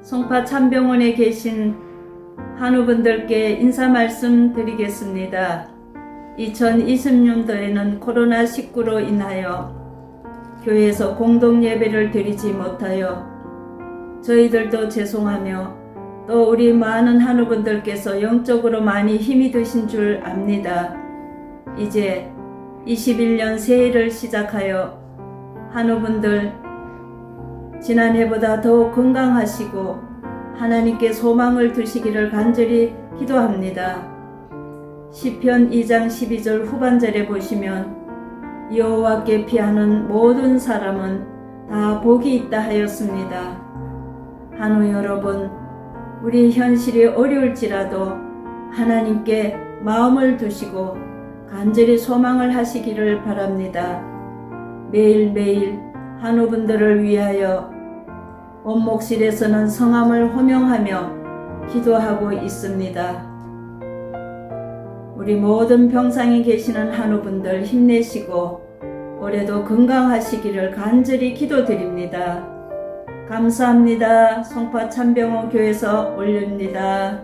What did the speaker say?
성파 참병원에 계신 한우분들께 인사 말씀 드리겠습니다. 2020년도에는 코로나19로 인하여 교회에서 공동 예배를 드리지 못하여 저희들도 죄송하며 또 우리 많은 한우분들께서 영적으로 많이 힘이 드신 줄 압니다. 이제 21년 새해를 시작하여 한우분들 지난해보다 더욱 건강하시고 하나님께 소망을 두시기를 간절히 기도합니다. 시편 2장 12절 후반절에 보시면 여호와께 피하는 모든 사람은 다 복이 있다 하였습니다. 한우 여러분, 우리 현실이 어려울지라도 하나님께 마음을 두시고 간절히 소망을 하시기를 바랍니다. 매일매일 한우분들을 위하여 원목실에서는 성함을 호명하며 기도하고 있습니다. 우리 모든 병상에 계시는 한우분들 힘내시고 올해도 건강하시기를 간절히 기도드립니다. 감사합니다. 송파 참병원 교회에서 올립니다.